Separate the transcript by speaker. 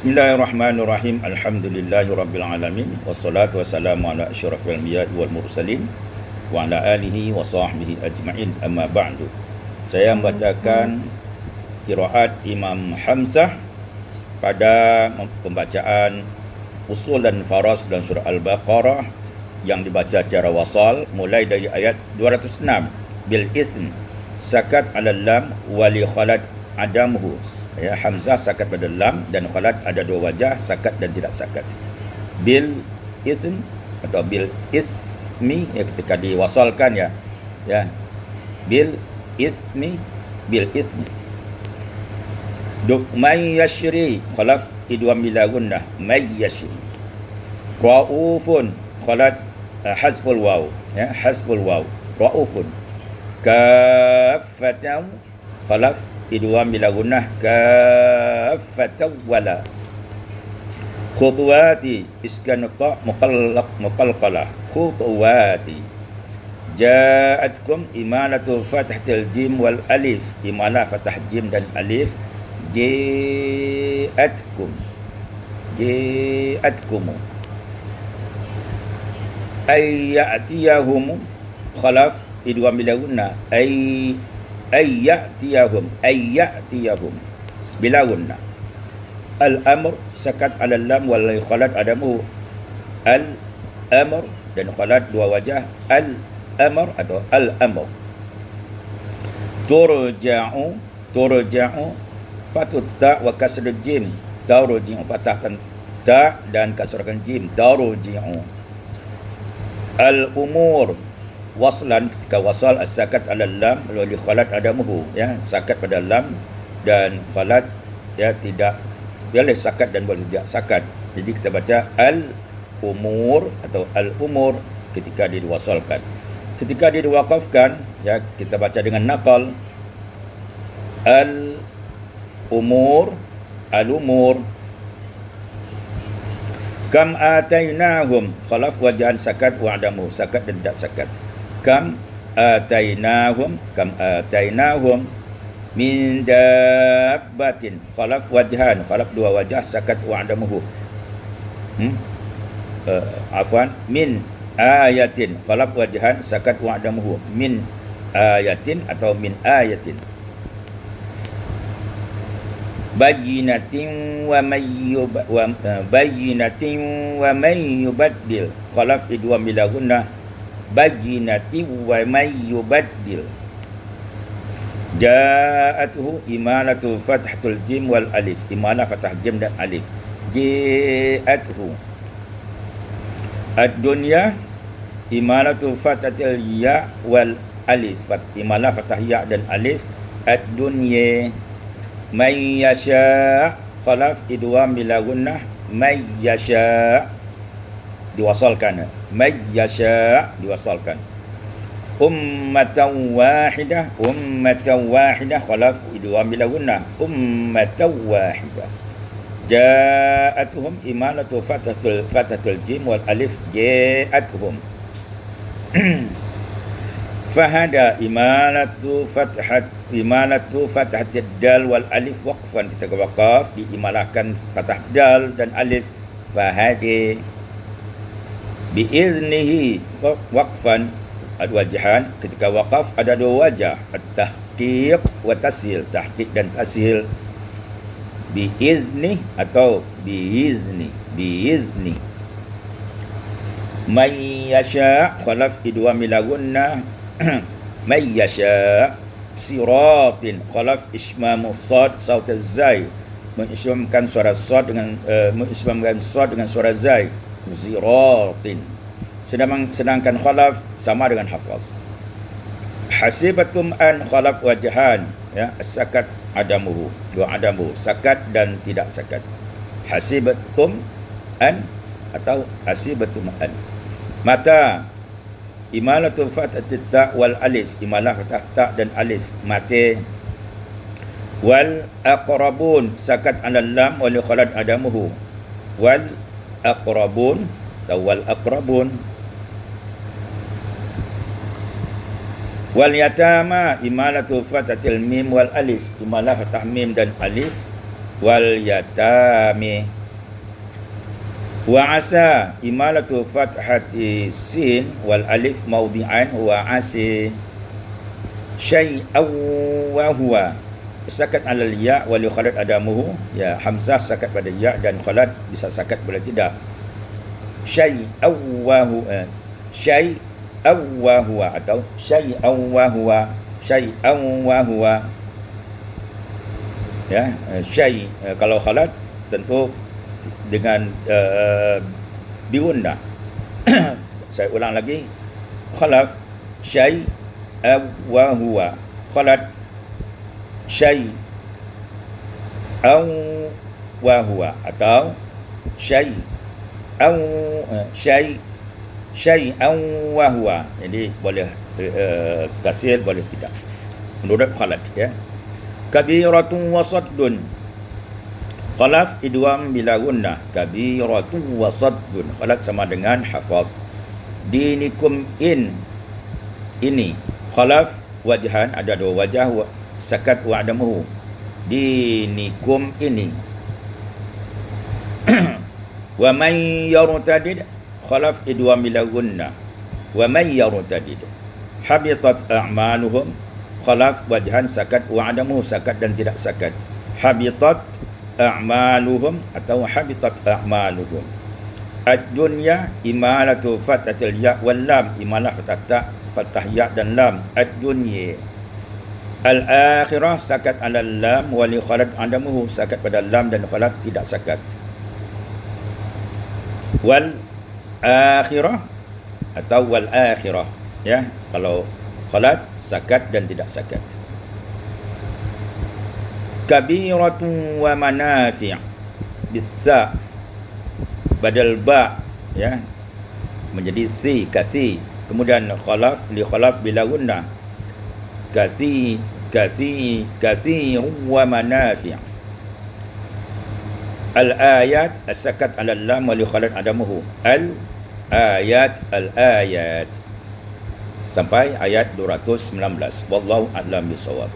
Speaker 1: Bismillahirrahmanirrahim. Alhamdulillahirabbil alamin wassalatu wassalamu ala asyrafil anbiya'i wal mursalin wa ala alihi wa sahbihi ajma'in. Amma ba'du. Saya membacakan qiraat Imam Hamzah pada pembacaan usul dan faras dan surah Al-Baqarah yang dibaca secara wasal mulai dari ayat 206 bil ism sakat ala lam wali khalat adamuhu ya hamzah sakat pada lam dan khalat ada dua wajah sakat dan tidak sakat. Bil ism atau bil ismi ya ketika diwasalkan ya. Ya. Bil ismi bil ismi duk may yashri khalaf idwa milagunna may yashri. Raufun khalat uh, hazful waw ya hazful waw. Raufun. Kafatan khalaf idgham bila gunnah kaffatan wala khutuwati iskan ta muqallaq muqalqala khutuwati ja'atkum imanatu fathatil jim wal alif imana fathah jim dan alif ja'atkum ja'atkum ay ya'tiyahum khalaf idgham bila gunnah ay ayyatiyahum ayyatiyahum. Bila gunna al amr sakat ala lam wal khalat adamu. Al amr dan khalat dua wajah. Al amr atau al amr turja'u turja'u fatut ta wa kasr jim. Turja'u patahkan ta dan kasrkan jim. Turja'u al umur waslan ketika wasal as-sakat ala lam lalu khalat adamuhu ya. Sakat pada lam dan khalat ya tidak boleh sakat dan boleh tidak sakat jadi kita baca al umur atau al umur ketika diwasalkan. Ketika diwakafkan ya kita baca dengan naqal al umur al umur kam atainahum khalaf wajahan sakat wa adamu sakat dan tidak sakat kam atainahum kam atainahum min dabbatin. Khalaf wajhan khalaf dua wajah sakat wa adamuhu hmm? uh, afwan min ayatin. Khalaf wajhan sakat wa adamuhu min ayatin atau min ayatin. Bayinatin wa may yub wa uh, bayinatin wa may yubaddil. Khalaf idwa milahunna bajinati wa may yubaddil ja'atuhu imanatu fathatul jim wal alif imanah fathah jim dan alif ja'atuhu ad-dunya imanatu fathatul ya wal alif fat imanah fathah ya dan alif ad-dunya may yasha khalaf idwa bila gunnah may yasha diwasalkan. May yasha diwasalkan. Ummatan wahidah ummatan wahidah khalaf idgham bila gunnah ummatan wahidah. Ja'atuhum imanatu fatatul fatatul jim wal alif ja'atuhum. Fahada imanatu fathat imanatu fathat dal wal alif waqfan. Kita waqaf diimalahkan fathah dal dan alif. Fahadi biiznihi waqfan ada wajahan ketika waqaf ada dua wajah at-tahqiq wa tasil tahqiq dan tasil biizni atau biizni biizni. May yasha khalaf idwa milagunna may yasha siratin khalaf ismam sad saut az-zai mengismamkan suara sad dengan uh, mengismamkan sad dengan suara zai ziratin. Sedangkan sedangkan khalaf sama dengan hafaz. Hasibatum an khalaf wajhan ya sakat adamuhu dua adamu sakat dan tidak sakat. Hasibatum an atau hasibatum an. Mata imalatu fatat ta wal alif imalah fathah ta dan alif mate wal aqrabun sakat ala lam wal khalad adamuhu. Wal aqrabun atau wal aqrabun wal yatama imalatu fatatil mim wal alif imalah fathah mim dan alif wal yatami wa asa imalatu fathati sin wal alif mawdi'an sakat alal ya wal khalad adamuhu. Ya hamzah sakat pada ya dan khalad bisa sakat boleh tidak? Syai'aw wa huwa syai'aw wa huwa atau huwa syai'aw wa huwa ya eh, syai uh, kalau khalat tentu dengan uh, biunna saya ulang lagi. Khalaf syai wa huwa khalat syai. Au wa huwa atau syai. Au syai. Syai au wa huwa. Jadi boleh uh, kasir boleh tidak. Menurut khalat ya. Kabiratun wasaddun. Khalaf idwam bila gunnah. Kabiratun wasaddun. Khalaf sama dengan hafaz. Dinikum in. Ini. Khalaf wajhan ada dua wajah sakat wa adamuhu dinikum ini. Wa man yartadid khalaf idwam bila gunnah wa man yartadid habitat a'maluhum khalaf wajhan sakat wa adamu sakat dan tidak sakat habitat a'maluhum atau habitat a'maluhum. Ad-dunya imalatu fatatil ya wal lam. Imalah fatata fatah ya dan lam. Ad-dunya al-akhirah sakat ala lam wa li khalad adamu sakat pada lam dan khalad tidak sakat wal akhirah atau wal akhirah ya. Kalau khalad sakat dan tidak sakat kabiratun wa manafi' bisa badal ba ya. Menjadi si kasi kemudian khalaf li khalaf bila guna ayat as-sakat ala lam wa li khalaf adamuhu. Al ayat al ayat sampai ayat 219 wallahu a'lam bisawab